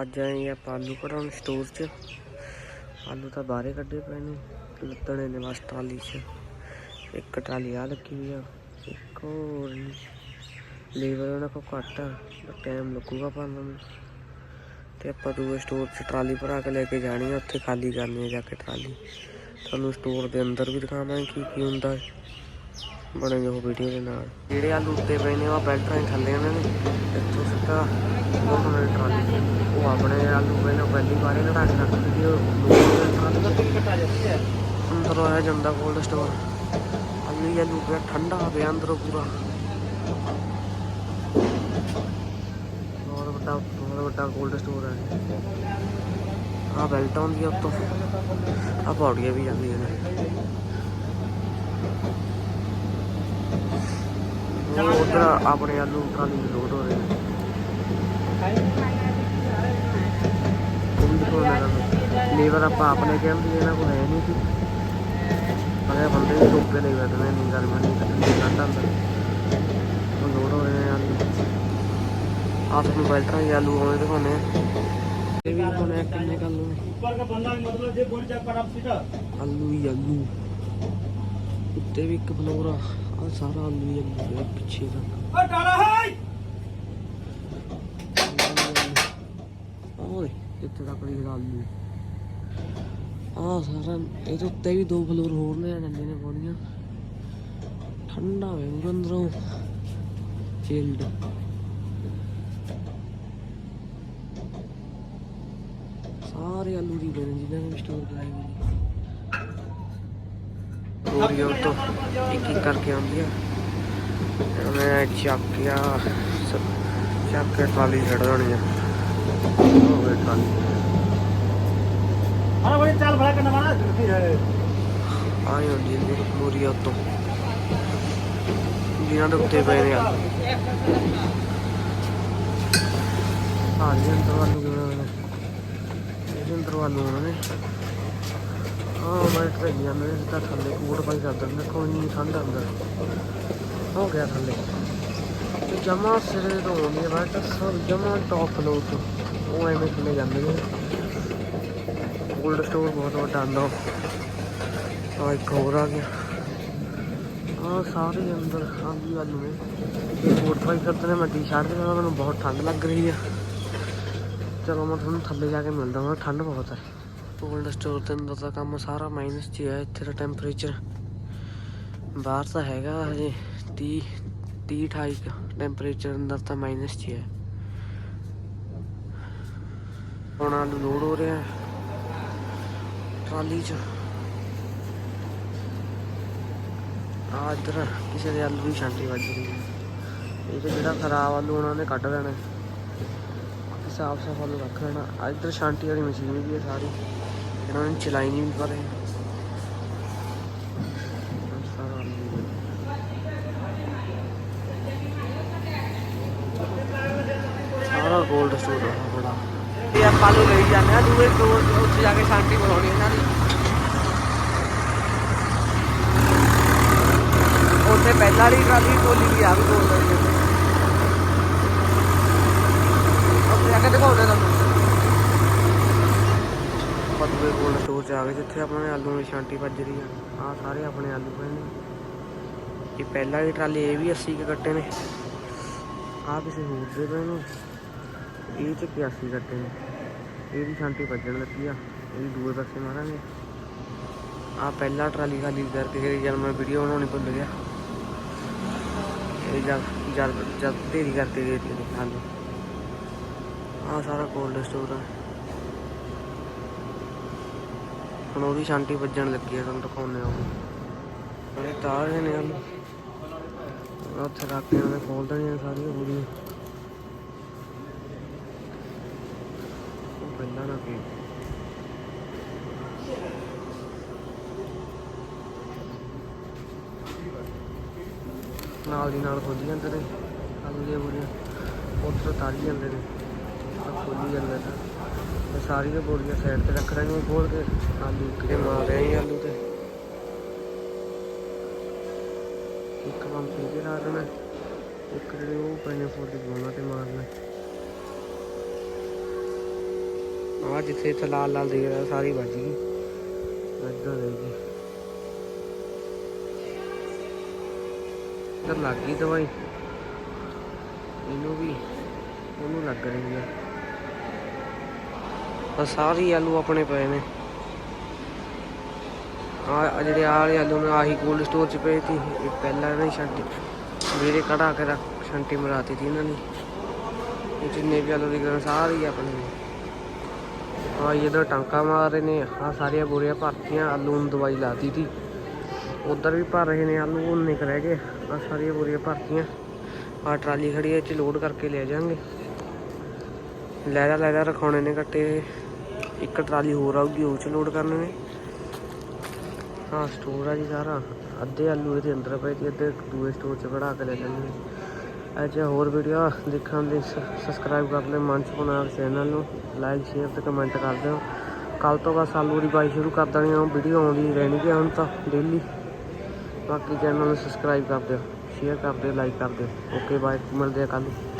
ਅੱਜ ਆਏ ਆਪਾਂ ਆਲੂ ਕਢਾਉਣ ਸਟੋਰ 'ਚ। ਆਲੂ ਤਾਂ ਬਾਹਰੇ ਕੱਢੇ ਪਏ ਨੇ, ਲੱਤਣੇ ਨੇ ਬਸ ਟਰਾਲੀ 'ਚ। ਇੱਕ ਟਰਾਲੀ ਆ ਲੱਗੀ ਹੋਈ ਆ, ਇੱਕ ਹੋਰ ਲੇਬਰ ਉਹਨਾਂ ਕੋਲ ਘੱਟ ਆ ਟਾਈਮ ਲੱਗੂਗਾ ਪਾਉਣ ਨੂੰ। ਤੇ ਆਪਾਂ ਦੂਏ ਸਟੋਰ 'ਚ ਟਰਾਲੀ ਭਰਾ ਕੇ ਲੈ ਕੇ ਜਾਣੀ ਆ, ਉੱਥੇ ਖਾਲੀ ਕਰਨੀ ਆ ਜਾ ਕੇ ਟਰਾਲੀ। ਤੁਹਾਨੂੰ ਸਟੋਰ ਦੇ ਅੰਦਰ ਵੀ ਦਿਖਾਵਾਂਗੇ ਕੀ ਕੀ ਹੁੰਦਾ ਹੈ। ਬਣੇ ਜੋ ਵੀਡੀਓ ਦੇ ਨਾਲ। ਜਿਹੜੇ ਆਲੂ ਉੱਤੇ ਪਏ ਨੇ, ਉਹ ਬੈਲਟ ਰਾਹੀਂ ਥੱਲੇ ਇਹਨਾਂ ਨੇ। ਇੱਥੋਂ ਸਿੱਧਾ ਉਹ ਬਣੇ ਟਰਾਲੀ ਉਹ ਆਪਣੇ ਆਲੂ ਪਏ ਨੇ ਪਹਿਲੀ ਵਾਰੇ ਕਢਾ ਕੇ ਰੱਖ ਦਿੱਤੀ ਉਹ ਅੰਦਰ ਆਇਆ ਜਾਂਦਾ ਕੋਲਡ ਸਟੋਰ ਆਲੂ ਹੀ ਆਲੂ ਪਿਆ, ਠੰਡਾ ਪਿਆ ਅੰਦਰੋਂ ਪੂਰਾ। ਬਹੁਤ ਵੱਡਾ ਬਹੁਤ ਵੱਡਾ ਕੋਲਡ ਸਟੋਰ ਹੈ। ਆ ਬੈਲਟ ਆਉਂਦੀ ਆ ਉੱਤੋਂ। ਆ ਪੌੜੀਆਂ ਵੀ ਜਾਂਦੀਆਂ ਨੇ। ਉਧਰ ਆਪਣੇ ਆਲੂ ਟਰਾਲੀ ਦੇ ਲੋਡ ਹੋ ਰਹੇ ਨੇ ਲੇਬਰ ਆਪਾਂ ਆਪਣੇ ਕਹਿੰਦੇ ਇਹਨਾਂ ਕੋਲ ਹੈ ਨਹੀਂ ਸੀ। ਪਰ ਬੰਦੇ ਵੀ ਰੋਕੇ ਲਈ ਬੈਠਦੇ ਨੇ ਗਰਮੀ ਨਹੀਂ ਕੱਟਣੀ ਕੱਟ ਆਂਦਾ ਉਹ ਲੋਡ ਹੋ ਰਹੇ ਨੇ ਆਲੂ। ਆਪ ਨੂੰ ਬੈਲਟਾਂ ਦੇ ਆਲੂ ਹੋਣੇ ਦਿਖਾਉਣੇ ਇਹ ਵੀ ਕੋਨੇ ਕਿੰਨੇ ਕੱਲ ਨੂੰ। ਉੱਪਰ ਦਾ ਬੰਦਾ ਮਤਲਬ ਜੇ ਗੋਲ ਚੱਕ ਪਰ ਆਪ ਸਿੱਧਾ ਆਲੂ ਹੀ ਆਲੂ। ਤੇ ਵੀ ਇੱਕ ਫਲੋਰ ਆ। ਸਾਰਾ ਐਲੂਮੀਨੀਅਮ ਦਾ ਪਿੱਛੇ ਦਾ। ਓ ਡਾਲਾ ਹੈ ਓਏ ਇੱਥੇ ਤੱਕ ਦੀ ਗੱਲ ਨਹੀਂ। ਆ ਸਾਰਾ ਇਹਦੇ ਉੱਤੇ ਵੀ ਦੋ ਫਲੋਰ ਹੋਰ ਨੇ ਡੰਡੇ ਨੇ ਪਾਉਣੀਆਂ ਠੰਡਾ ਹੋਵੇ ਉਹ ਅੰਦਰੋਂ। ਸਾਰੇ ਆਲੂ ਦੀ ਬਣੇ ਜਿਹਨਾਂ ਨੇ ਸਟੋਰ ਕਰਾਈ ਹੋਈ ਟਰਾਲੀ ਛੱਡ ਦੇਣੀ ਆ ਹੋ ਗਈ ਟਰਾਲੀ अरे भाई चाल भरा करना वाला जल्दी है ਆਈ ਹੁੰਦੀ ਨੇ ਮੋਰੀਆ ਤੋਂ ਜਿਨ੍ਹਾਂ ਦੇ ਉੱਤੇ ਪਏ ਨੇ ਆ ਹਾਂ ਜੀ ਅੰਦਰ ਵਾਲੂ ਕਿਵੇਂ ਹੋਏ ਨੇ ਇਹਦੇ ਅੰਦਰ ਵਾਲੂ ਉਹਨਾਂ ਨੇ ਹਾਂ, ਮੈਂ ਤੇ ਜਾਂਦੇ ਨੇ ਤਾਂ ਥੱਲੇ ਕੋਟ ਪਾਈ ਕਰਦਾ ਦਿੰਦੇ ਕੋਈ ਨਹੀਂ ਠੰਡ ਅੰਦਰ। ਹੋ ਗਿਆ ਥੱਲੇ। ਤੇ ਜਮਾ ਸਿਰੇ ਤੋਂ ਆਉਂਦੀ ਹੈ ਬਟ ਸਭ ਜਮਾ ਟੌਪ ਫਲੋਰ ਤੋਂ। ਉਹ ਐਵੇਂ ਥੱਲੇ ਜਾਂਦੇ ਨੇ। ਕੋਲਡ ਸਟੋਰ ਬਹੁਤ ਵੱਡਾ ਆਂਦਾ ਆ ਇੱਕ ਹੋਰ ਆ ਗਿਆ। ਆ ਸਾਰੇ ਅੰਦਰ ਆਲੂ ਆਲੂ ਨੇ ਇਹ ਕੋਟ ਪਾਈ ਕਰਦੇ ਨੇ ਮੈਂ ਟੀ-ਸ਼ਰਟ ਦੇ ਨਾਲ ਮੈਨੂੰ ਬਹੁਤ ਠੰਡ ਲੱਗ ਰਹੀ ਆ। ਚਲੋ ਮੈਂ ਤੁਹਾਨੂੰ ਥੱਲੇ ਜਾ ਕੇ ਮਿਲਦਾ ਹਾਂ ਠੰਡ ਬਹੁਤ ਹੈ ਕੋਲਡ ਸਟੋਰ ਦੇ ਅੰਦਰ ਦਾ ਕੰਮ ਸਾਰਾ ਮਾਈਨਸ 'ਚ ਹੈ ਇੱਥੇ ਦਾ ਟੈਂਪਰੇਚਰ ਬਾਹਰ ਤਾਂ ਹੈਗਾ ਹਜੇ 30 30 28 ਟੈਂਪਰੇਚਰ ਅੰਦਰ ਤਾਂ ਮਾਈਨਸ 'ਚ ਹੈ ਹੁਣ ਆਲੂ ਲੋਡ ਹੋ ਰਿਹਾ ਟਰਾਲੀ 'ਚ। ਆ ਇੱਧਰ ਕਿਸੇ ਦੇ ਆਲੂ ਦੀ ਛਾਂਟੀ ਵੱਜ ਰਹੀ ਹੈ ਇਹ ਜਿਹੜਾ ਖਰਾਬ ਆਲੂ ਉਹਨਾਂ ਨੇ ਕੱਢ ਲੈਣਾ। ਸਾਫ਼ ਸਾਫ਼ ਆਲੂ ਰੱਖ ਲੈਣਾ। ਆ ਇੱਧਰ ਛਾਂਟੀ ਵਾਲੀ ਮਸ਼ੀਨ ਵੀ ਹੈ ਸਾਰੀ। ਇਹਨਾਂ ਨੇ ਚਲਾਈ ਨਹੀਂ ਵੀ ਪਰ ਸਾਰਾ 골ਡ ਸਟੋਰ ਹੈ ਬੜਾ। ਇਹ ਆਪਾਂ ਨੂੰ ਲਈ ਜਾਂਦੇ ਆ, ਦੂਏ ਸਟੋਰ ਉੱਥੇ ਜਾ ਕੇ ਸ਼ਾਂਤੀ ਬਣਾਉਣੀ ਇਹਨਾਂ ਦੀ। ਉੱਥੇ ਪਹਿਲਾਂ ਵਾਲੀ ਟਰਾਲੀ ਕੋਲੀ ਵੀ ਆ ਵੀ ਬੋਲ ਹੈ ਉੱਥੇ ਜਾ ਕੇ ਦਿਖਾਉਂਦੇ ਤੁਹਾਨੂੰ ਆਪਾਂ ਦੂਏ ਕੋਲ ਸਟੋਰ ਚ ਆ ਗਏ ਜਿੱਥੇ ਆਪਣੇ ਆਲੂ ਦੀ ਛਾਂਟੀ ਵੱਜ ਰਹੀ ਆ। ਆ ਸਾਰੇ ਆਪਣੇ ਆਲੂ ਪਏ ਨੇ। ਇਹ ਪਹਿਲਾਂ ਦੀ ਟਰਾਲੀ, ਇਹ ਵੀ 80 ਕੇ ਕੱਟੇ ਨੇ। ਆ ਕਿਸੇ ਹੋਰ ਦੇ ਪਏ ਨੇ। ਇਹ ਚ 81 ਕੱਟੇ ਨੇ। ਇਹ ਵੀ ਛਾਂਟੀ ਵੱਜਣ ਲੱਗੀ ਆ। ਇਹ ਵੀ ਦੂਏ ਪਾਸੇ ਮਾਰਾਂਗੇ। ਆ ਪਹਿਲਾਂ ਟਰਾਲੀ ਖਾਲੀ ਕਰਕੇ ਗਈ, ਜਦ ਮੈਂ ਵੀਡੀਓ ਬਣਾਉਣੀ ਭੁੱਲ ਗਿਆ। ਇਹ ਜਦ ਜਦ ਜਦ ਢੇਰੀ ਕਰਕੇ ਗਈ ਸੀ, ਖਾਲੀ। ਆ ਸਾਰਾ ਕੋਲਡ ਸਟੋਰ ਆ। ਹੁਣ ਉਹਦੀ ਛਾਂਟੀ ਵੱਜਣ ਲੱਗੀ ਆ, ਤੁਹਾਨੂੰ ਦਿਖਾਉਂਦੇ ਆ ਉਹ ਤਾਰ ਨੇ ਆਲੂ ਉੱਥੇ ਰੱਖ ਕੇ ਉਹਨੇ ਖੋਲ ਦੇਣੀਆਂ ਸਾਰੀਆਂ ਪੂਰੀਆਂ। ਉਹ ਪਹਿਲਾਂ ਨਾ ਕੀ? ਨਾਲ ਦੀ ਨਾਲ ਖੋਲੀ ਜਾਂਦੇ ਨੇ। ਆਲੂ ਦੀਆਂ ਬੋਰੀਆਂ ਉੱਧਰ ਤਾਰੀ ਜਾਂਦੇ ਨੇ। ਆ ਖੋਲੀ ਜਾਂਦੇ ਨੇ। ਤੇ ਸਾਰੀਆਂ ਬੋਰੀਆਂ ਸਾਈਡ ਤੇ ਰੱਖ ਰਹੇ ਖੋਲ ਕੇ। ਆਲੂ ਕਿਤੇ ਮਾਰ ਰਹੇ ਆ ਆਲੂ ਤੇ। ਇੱਕ ਕੰਮ ਤੇ ਲਾ ਦੇਣਾ ਇੱਕ ਜਿਹੜੇ ਉਹ ਪਏ ਫੋਟੋ ਬਣਾਉਣਾ ਤੇ ਮਾਰਨਾ। ਆ ਜਿੱਥੇ ਇੱਥੇ ਲਾਲ ਲਾਲ ਦਿਖ ਰਿਹਾ, ਸਾਰੀ ਵੱਜ ਗਈ। ਇੱਧਰ ਦੇਖੀ ਇੱਧਰ ਲੱਗ ਗਈ ਦਵਾਈ। ਇਹਨੂੰ ਵੀ, ਉਹਨੂੰ ਲੱਗ ਰਹੀ ਹੈ ਆ ਸਾਰੀ ਆਲੂ ਆਪਣੇ ਪਏ ਨੇ। ਆ ਜਿਹੜੇ ਆਹ ਵਾਲੇ ਆਲੂ ਨੇ ਆਹੀ ਕੋਲਡ ਸਟੋਰ ਚ ਪਏ ਸੀ, ਇਹ ਪਹਿਲਾਂ ਇਹਨਾਂ ਨੇ ਛੰਟੀ। ਵੀਰੇ ਕਢਾ ਕੇ ਰੱਖ, ਛੰਟੀ ਮਰਾਤੀ ਸੀ ਇਹਨਾਂ ਨੇ। ਇਹ ਜਿੰਨੇ ਵੀ ਆਲੂ ਦਿਖ ਸਾਰੇ ਹੀ ਆਪਣੇ ਨੇ। ਆ ਇਹਦਾ ਟਾਂਕਾ ਮਾਰ ਰਹੇ ਨੇ ਆ ਸਾਰੀਆਂ ਬੋਰੀਆਂ ਭਰਤੀਆਂ ਆਲੂ ਨੂੰ ਦਵਾਈ ਲਾਤੀ ਸੀ। ਉਧਰ ਵੀ ਭਰ ਰਹੇ ਨੇ ਆਲੂ ਉਹਨੇ ਕੁ ਰਹਿ ਗਏ। ਆ ਸਾਰੀਆਂ ਬੋਰੀਆਂ ਭਰਤੀਆਂ ਆ ਟਰਾਲੀ ਖੜੀ ਹੈ, ਇਹ ਚ ਲੋਡ ਕਰਕੇ ਲੈ ਜਾਾਂਗੇ ਲੈਦਾ ਲੈਦਾ ਰਖਾਉਣੇ ਨੇ ਕੱਟੇ ਇੱਕ ਟਰਾਲੀ ਹੋਰ ਆਊਗੀ, ਉਹ ਚ ਲੋਡ ਕਰਨੇ ਨੇ। ਹਾਂ ਸਟੋਰ ਆ ਜੀ ਸਾਰਾ। ਅੱਧੇ ਆਲੂ ਇਹਦੇ ਅੰਦਰ ਪਏ ਤੇ ਅੱਧੇ ਦੂਏ ਸਟੋਰ ਚ ਕਢਾ ਕੇ ਲੈ ਜਾਂਦੇ ਨੇ। ਅੱਜ ਹੋਰ ਵੀਡੀਓ ਦੇਖਣ ਲਈ ਸਬਸਕ੍ਰਾਈਬ ਕਰ ਲੈ ਮੰਚ ਬਣਾ ਚੈਨਲ ਨੂੰ। ਲਾਈਕ ਸ਼ੇਅਰ ਤੇ ਕਮੈਂਟ ਕਰ ਦਿਓ। ਕੱਲ ਤੋਂ ਬਸ ਆਲੂ ਦੀ ਬਾਈ ਸ਼ੁਰੂ ਕਰ ਦੇਣੀ ਆ ਵੀਡੀਓ ਆਉਂਦੀ ਰਹਿਣੀ ਕਿ ਹੁਣ ਤਾਂ ਡੇਲੀ ਬਾਕੀ ਚੈਨਲ ਨੂੰ ਸਬਸਕ੍ਰਾਈਬ ਕਰ ਦਿਓ ਸ਼ੇਅਰ ਕਰ ਦਿਓ ਲਾਈਕ ਕਰ ਦਿਓ। ਓਕੇ ਬਾਏ ਮਿਲਦੇ ਆ ਕੱਲ੍ਹ